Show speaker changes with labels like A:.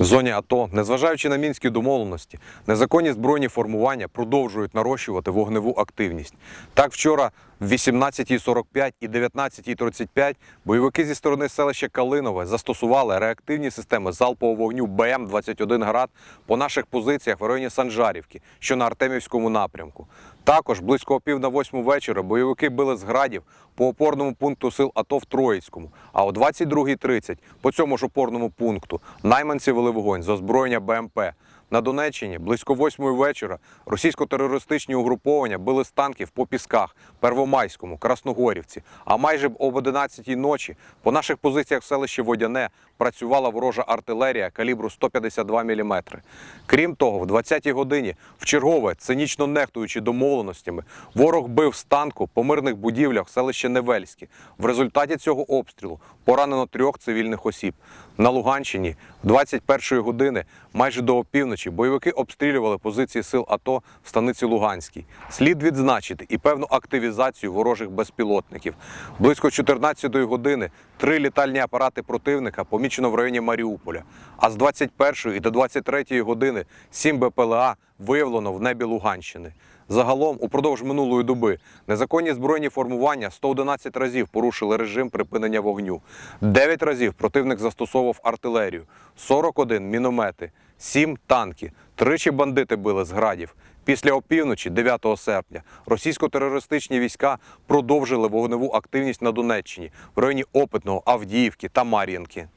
A: В зоні АТО, незважаючи на мінські домовленості, незаконні збройні формування продовжують нарощувати вогневу активність. Так, вчора в 18.45 і 19.35 бойовики зі сторони селища Калинове застосували реактивні системи залпового вогню БМ-21 «Град» по наших позиціях в районі Санжарівки, що на Артемівському напрямку. Також близько пів на восьму вечора бойовики били з градів по опорному пункту сил АТО в Троїцькому. А о 22.30 по цьому ж опорному пункту найманці вели вогонь з озброєння БМП. На Донеччині близько восьмої вечора російсько-терористичні угруповання били з танків по пісках, Первомайському, Красногорівці. А майже об 11-й ночі по наших позиціях в селищі Водяне працювала ворожа артилерія калібру 152 мм. Крім того, в 20-й годині в чергове, цинічно нехтуючи домовленостями, ворог бив з танку по мирних будівлях селища Невельське. В результаті цього обстрілу поранено трьох цивільних осіб. На Луганщині 21-ї години майже до опівночі бойовики обстрілювали позиції сил АТО в станиці Луганській. Слід відзначити і певну активізацію ворожих безпілотників. Близько 14-ї години три літальні апарати противника помічено в районі Маріуполя. А з 21-ї і до 23-ї години сім БПЛА виявлено в небі Луганщини. Загалом, упродовж минулої доби незаконні збройні формування 111 разів порушили режим припинення вогню. 9 разів противник застосовував артилерію, 41 міномети, 7 танки, тричі бандити били з градів. Після опівночі, 9 серпня, російсько-терористичні війська продовжили вогневу активність на Донеччині в районі Опитного, Авдіївки та Мар'їнки.